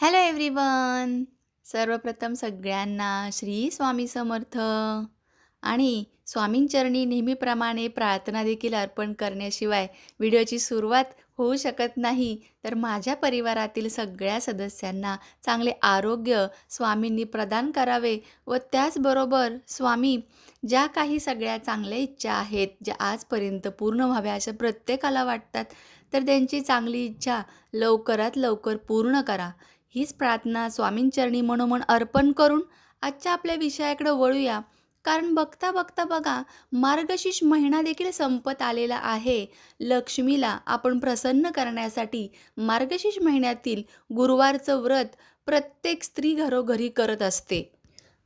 Hello everyone. सर्वप्रथम सगळ्यांना श्री स्वामी समर्थ. आणि स्वामींचरणी नेहमीप्रमाणे प्रार्थना देखील अर्पण करण्याशिवाय व्हिडिओची सुरुवात होऊ शकत नाही तर माझ्या परिवारातील सगळ्या सदस्यांना चांगले आरोग्य स्वामींनी प्रदान करावे व त्याचबरोबर स्वामी ज्या काही सगळ्या चांगल्या इच्छा आहेत ज्या आजपर्यंत पूर्ण व्हाव्या अशा प्रत्येकाला वाटतात तर त्यांची चांगली इच्छा लवकरात लवकर पूर्ण करा. हीच प्रार्थना स्वामींचरणी मनोमन अर्पण करून आजच्या आपल्या विषयाकडे वळूया. कारण बघता बघता बघा मार्गशीर्ष महिना देखील संपत आलेला आहे. लक्ष्मीला आपण प्रसन्न करण्यासाठी मार्गशीर्ष महिन्यातील गुरुवारचं व्रत प्रत्येक स्त्री घरोघरी करत असते.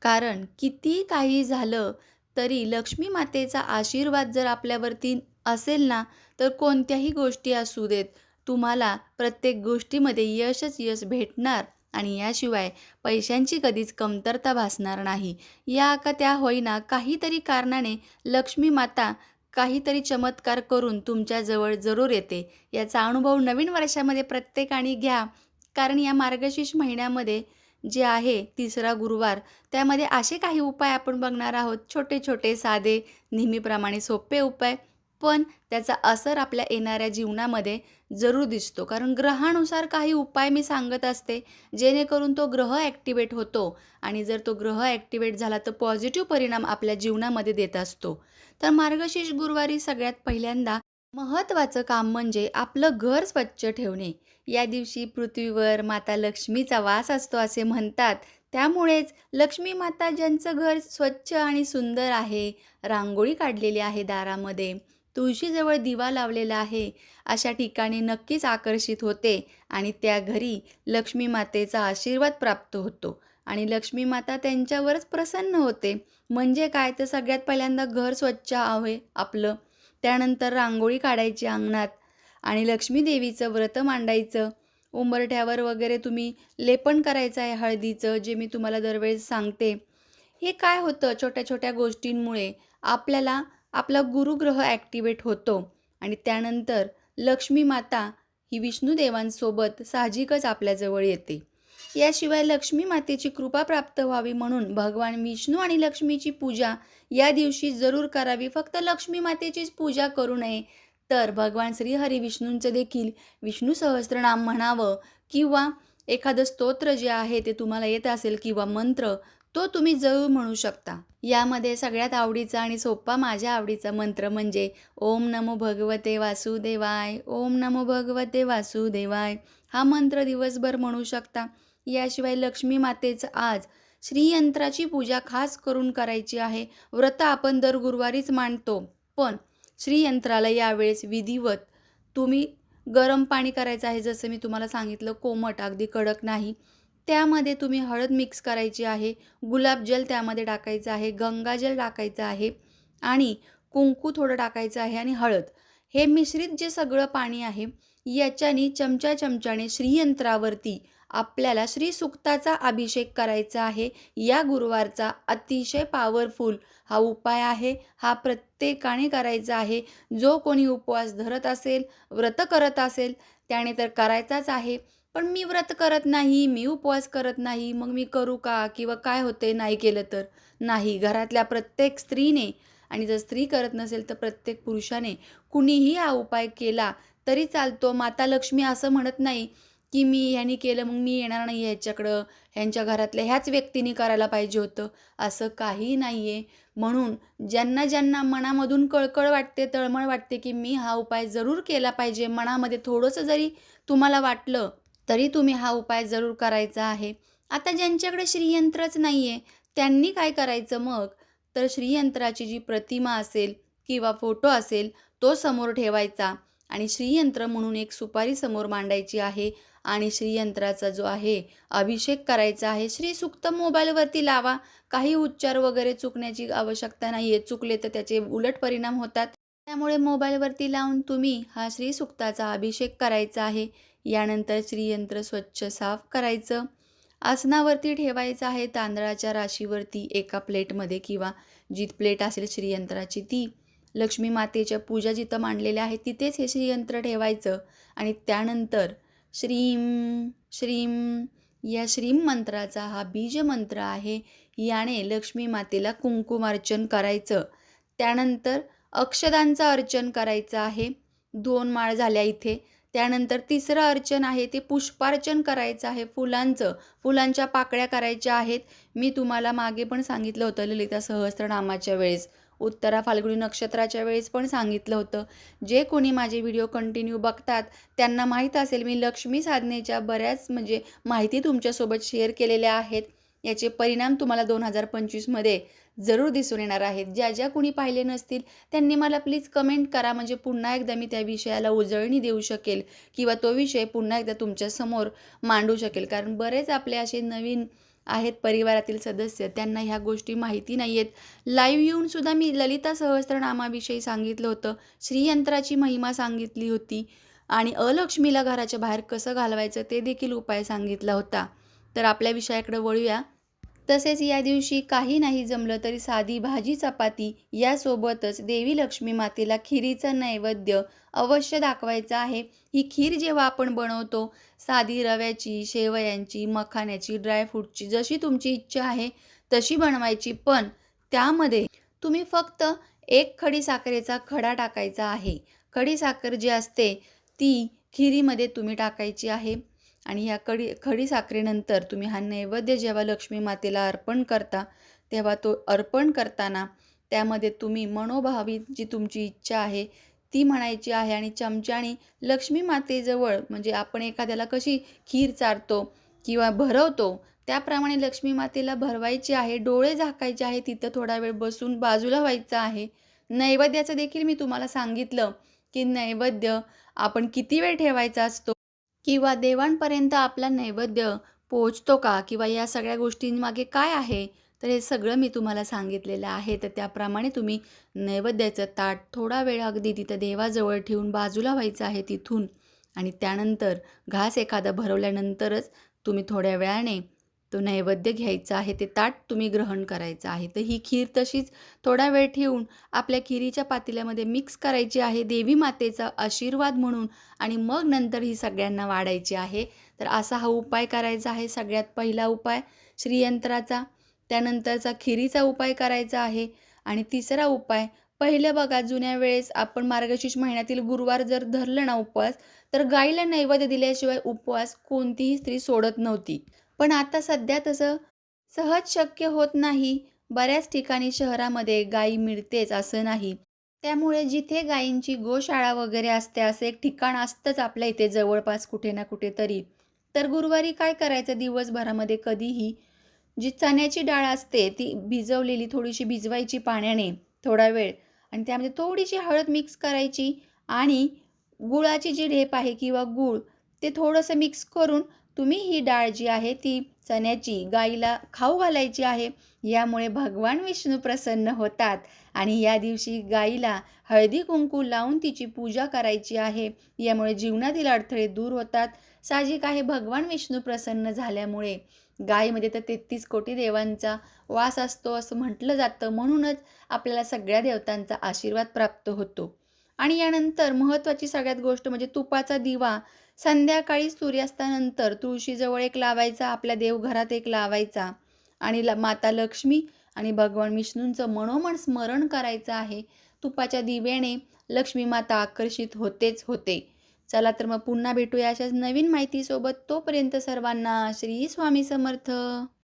कारण किती काही झालं तरी लक्ष्मी मातेचा आशीर्वाद जर आपल्यावरती असेल ना तर कोणत्याही गोष्टी असू देत. तुम्हाला प्रत्येक गोष्टीमध्ये यशच यश भेटणार आणि याशिवाय पैशांची कधीच कमतरता भासणार नाही. या का त्या होईना काहीतरी कारणाने लक्ष्मी माता काहीतरी चमत्कार करून तुमच्याजवळ जरूर येते. याचा अनुभव नवीन वर्षामध्ये प्रत्येकाने घ्या. कारण या मार्गशीर्ष महिन्यामध्ये जे आहे तिसरा गुरुवार त्यामध्ये असे काही उपाय आपण बघणार आहोत. छोटे छोटे साधे नेहमीप्रमाणे सोपे उपाय. पण त्याचा असर आपल्या येणाऱ्या जीवनामध्ये जरूर दिसतो. कारण ग्रहानुसार काही उपाय मी सांगत असते जेणेकरून तो ग्रह ॲक्टिवेट होतो आणि जर तो ग्रह ॲक्टिवेट झाला तर पॉझिटिव्ह परिणाम आपल्या जीवनामध्ये देत असतो. तर मार्गशीर्ष गुरुवारी सगळ्यात पहिल्यांदा महत्त्वाचं काम म्हणजे आपलं घर स्वच्छ ठेवणे. या दिवशी पृथ्वीवर माता लक्ष्मीचा वास असतो असे म्हणतात. त्यामुळेच लक्ष्मी माता ज्यांचं घर स्वच्छ आणि सुंदर आहे रांगोळी काढलेली आहे दारामध्ये तुळशीजवळ दिवा लावलेला आहे. अशा ठिकाणी नक्कीच आकर्षित होते आणि त्या घरी लक्ष्मी मातेचा आशीर्वाद प्राप्त होतो. आणि लक्ष्मी माता त्यांच्यावरच प्रसन्न होते. म्हणजे काय? तर सगळ्यात पहिल्यांदा घर स्वच्छ आहे आपलं. त्यानंतर रांगोळी काढायची अंगणात. आणि लक्ष्मी देवीचं व्रत मांडायचं. उंबरठ्यावर वगैरे तुम्ही लेपन करायचं आहे हळदीचं जे मी तुम्हाला दरवेळेस सांगते. हे काय होतं? छोट्या छोट्या गोष्टींमुळे आपल्याला आपला गुरुग्रह ॲक्टिवेट होतो. आणि त्यानंतर लक्ष्मी माता ही विष्णुदेवांसोबत साहजिकच आपल्याजवळ येते. याशिवाय लक्ष्मी मातेची कृपा प्राप्त व्हावी म्हणून भगवान विष्णू आणि लक्ष्मीची पूजा या दिवशी जरूर करावी. फक्त लक्ष्मी मातेचीच पूजा करू नये तर भगवान श्रीहरी विष्णूंचं देखील विष्णू सहस्त्रनाम म्हणावं किंवा एखादं स्तोत्र जे आहे ते तुम्हाला येत असेल किंवा मंत्र तो तुम्ही जरूर म्हणू शकता. यामध्ये सगळ्यात आवडीचा आणि सोपा माझ्या आवडीचा मंत्र म्हणजे ओम नमो भगवते वासुदेवाय ओम नमो भगवते वासुदेवाय हा मंत्र दिवसभर म्हणू शकता. याशिवाय लक्ष्मी मातेचं आज श्रीयंत्राची पूजा खास करून करायची आहे. व्रत आपण दर गुरुवारीच मांडतो. पण श्रीयंत्राला यावेळेस विधिवत तुम्ही गरम पाणी करायचं आहे. जसं मी तुम्हाला सांगितलं कोमट अगदी कडक नाही. त्यामध्ये तुम्ही हळद मिक्स करायची आहे गुलाबजल त्यामध्ये टाकायचं आहे गंगाजल टाकायचं आहे आणि कुंकू थोडं टाकायचं आहे आणि हळद. हे मिश्रित जे सगळं पाणी आहे याच्याने चमचा चमच्याने श्रीयंत्रावरती आपल्याला श्रीसुक्ताचा अभिषेक करायचा आहे. या गुरुवारचा अतिशय पॉवरफुल हा उपाय आहे. हा प्रत्येकाने करायचा आहे. जो कोणी उपवास धरत असेल व्रत करत असेल त्याने तर करायचाच आहे. पण मी व्रत करत नाही मी उपवास करत नाही मग मी करू का? किंवा काय होते नाही केलं तर? नाही घरातल्या प्रत्येक स्त्रीने आणि जर स्त्री करत नसेल तर प्रत्येक पुरुषाने कुणीही हा उपाय केला तरी चालतो. माता लक्ष्मी असं म्हणत नाही की मी ह्यानी केलं मग मी येणार नाही ह्याच्याकडं. ह्यांच्या घरातल्या ह्याच व्यक्तीने करायला पाहिजे होतं. असं काही नाही आहे म्हणून ज्यांना ज्यांना मनामधून कळकळ वाटते तळमळ वाटते की मी हा उपाय जरूर केला पाहिजे मनामध्ये थोडंसं जरी तुम्हाला वाटलं तरी तुम्ही हा उपाय जरूर करायचा आहे. आता ज्यांच्याकडे श्रीयंत्रच नाही आहे त्यांनी काय करायचं मग? तर श्रीयंत्राची जी प्रतिमा असेल किंवा फोटो असेल तो समोर ठेवायचा. आणि श्रीयंत्र म्हणून एक सुपारी समोर मांडायची आहे आणि श्रीयंत्राचा जो आहे अभिषेक करायचा आहे. श्रीसुक्त मोबाईलवरती लावा. काही उच्चार वगैरे चुकण्याची आवश्यकता नाही आहे चुकले तर त्याचे उलट परिणाम होतात. त्यामुळे मोबाईलवरती लावून तुम्ही हा श्रीसुक्ताचा अभिषेक करायचा आहे. यानंतर श्रीयंत्र स्वच्छ साफ करायचं. आसनावरती ठेवायचं आहे. तांदळाच्या राशीवरती एका प्लेटमध्ये किंवा जी प्लेट असेल श्रीयंत्राची ती. लक्ष्मी मातेच्या पूजा जिथं मांडलेल्या आहेत तिथेच हे श्रीयंत्र ठेवायचं. आणि त्यानंतर श्रीम श्रीम या श्रीम मंत्राचा हा बीज मंत्र आहे. याने लक्ष्मी मातेला कुंकुमार्चन करायचं. त्यानंतर अक्षदांचं अर्चन करायचं आहे. दोन माळ झाल्या इथे. त्यानंतर तिसरं अर्चन आहे ते पुष्पार्चन करायचं आहे फुलांचं. फुलांच्या पाकळ्या करायच्या आहेत. मी तुम्हाला मागे पण सांगितलं होतं ललिता सहस्त्रनामाच्या वेळेस. उत्तरा फाल्गुनी नक्षत्राच्या वेळेस पण सांगितलं होतं. जे कोणी माझे व्हिडिओ कंटिन्यू बघतात त्यांना माहीत असेल मी लक्ष्मी साधनेच्या बऱ्याच म्हणजे माहिती तुमच्यासोबत शेअर केलेल्या आहेत. याचे परिणाम तुम्हाला दोन हजार पंचवीसमध्ये जरूर दिसून येणार आहेत. ज्या ज्या कुणी पाहिले नसतील त्यांनी मला प्लीज कमेंट करा. म्हणजे पुन्हा एकदा मी त्या विषयाला उजळणी देऊ शकेल किंवा तो विषय पुन्हा एकदा तुमच्यासमोर मांडू शकेल. कारण बरेच आपले असे नवीन आहेत परिवारातील सदस्य त्यांना ह्या गोष्टी माहिती नाही आहेत लाईव्ह येऊनसुद्धा मी ललिता सहस्त्रनामाविषयी सांगितलं होतं. श्रीयंत्राची महिमा सांगितली होती आणि अलक्ष्मीला घराच्या बाहेर कसं घालवायचं ते देखील उपाय सांगितला होता. तर आपल्या विषयाकडे वळूया. तसेच या दिवशी काही नाही जमलं तरी साधी भाजी चपाती यासोबतच देवी लक्ष्मी मातेला खिरीचा नैवेद्य अवश्य दाखवायचा आहे. ही खीर जेव्हा आपण बनवतो साधी रव्याची शेवयांची मखाण्याची ड्रायफ्रूटची जशी तुमची इच्छा आहे तशी बनवायची. पण त्यामध्ये तुम्ही फक्त एक खडी साखरेचा खडा टाकायचा आहे. खडी साखर जी असते ती खिरीमध्ये तुम्ही टाकायची आहे. आणि ह्या कडी खडी साखरेनंतर तुम्ही हा नैवेद्य जेव्हा लक्ष्मी मातेला अर्पण करता तेव्हा तो अर्पण करताना त्यामध्ये तुम्ही मनोभावी जी तुमची इच्छा आहे ती म्हणायची आहे आणि चमच्याने लक्ष्मी मातेजवळ म्हणजे आपण एखाद्याला कशी खीर चारतो किंवा भरवतो त्याप्रमाणे लक्ष्मी मातेला भरवायची आहे डोळे झाकायचे आहे तिथं थोडा वेळ बसून बाजूला व्हायचं आहे. नैवेद्याचं देखील मी तुम्हाला सांगितलं की नैवेद्य आपण किती वेळ ठेवायचा असतो किंवा देवांपर्यंत आपला नैवेद्य पोहोचतो का? किंवा या सगळ्या गोष्टींमागे काय आहे? तर हे सगळं मी तुम्हाला सांगितलेलं आहे. तर त्याप्रमाणे तुम्ही नैवेद्याचं ताट थोडा वेळ अगदी तिथं देवाजवळ ठेवून बाजूला व्हायचं आहे तिथून. आणि त्यानंतर घास एखादा भरवल्यानंतरच तुम्ही थोड्या वेळाने तो नैवेद्य घ्यायचा आहे ते ताट तुम्ही ग्रहण करायचं आहे. तर ही खीर तशीच थोडा वेळ ठेवून आपल्या खिरीच्या पातेल्यामध्ये मिक्स करायची आहे देवी मातेचा आशीर्वाद म्हणून आणि मग नंतर ही सगळ्यांना वाढायची आहे. तर असा हा उपाय करायचा आहे सगळ्यात पहिला उपाय श्रीयंत्राचा त्यानंतरचा खिरीचा उपाय करायचा आहे आणि तिसरा उपाय पहिलं बघा जुन्या वेळेस आपण मार्गशीर्ष महिन्यातील गुरुवार जर धरलं ना उपवास तर गाईला नैवेद्य दिल्याशिवाय उपवास कोणतीही स्त्री सोडत नव्हती. पण आता सध्या तसं सहज शक्य होत नाही. बऱ्याच ठिकाणी शहरामध्ये गाई मिळतेच असं नाही. त्यामुळे जिथे गायींची गोशाळा वगैरे असते असं एक ठिकाण असतंच आपल्या इथे जवळपास कुठे ना कुठे तरी. तर गुरुवारी काय करायचं? दिवसभरामध्ये कधीही जी चण्याची डाळ असते ती भिजवलेली थोडीशी भिजवायची पाण्याने थोडा वेळ. आणि त्यामध्ये थोडीशी हळद मिक्स करायची आणि गुळाची जी ढेप आहे किंवा गूळ ते थोडंसं मिक्स करून तुम्ही ही डाळ जी आहे ती चण्याची गाईला खाऊ घालायची आहे. यामुळे भगवान विष्णू प्रसन्न होतात आणि या दिवशी गाईला हळदी कुंकू लावून तिची पूजा करायची आहे. यामुळे जीवनातील अडथळे दूर होतात. साहजिक आहे भगवान विष्णू प्रसन्न झाल्यामुळे गायीमध्ये तर तेहतीस कोटी देवांचा वास असतो असं म्हटलं जातं. म्हणूनच आपल्याला सगळ्या देवतांचा आशीर्वाद प्राप्त होतो. आणि यानंतर महत्त्वाची सगळ्यात गोष्ट म्हणजे तुपाचा दिवा. संध्याकाळी सूर्यास्तानंतर तुळशीजवळ एक लावायचा आपल्या देवघरात एक लावायचा. आणि ल माता लक्ष्मी आणि भगवान विष्णूंचं मनोमन स्मरण करायचं आहे. तुपाच्या दिव्याने लक्ष्मी माता आकर्षित होतेच होते. चला तर मग पुन्हा भेटूया अशाच नवीन माहितीसोबत. तोपर्यंत सर्वांना श्री स्वामी समर्थ.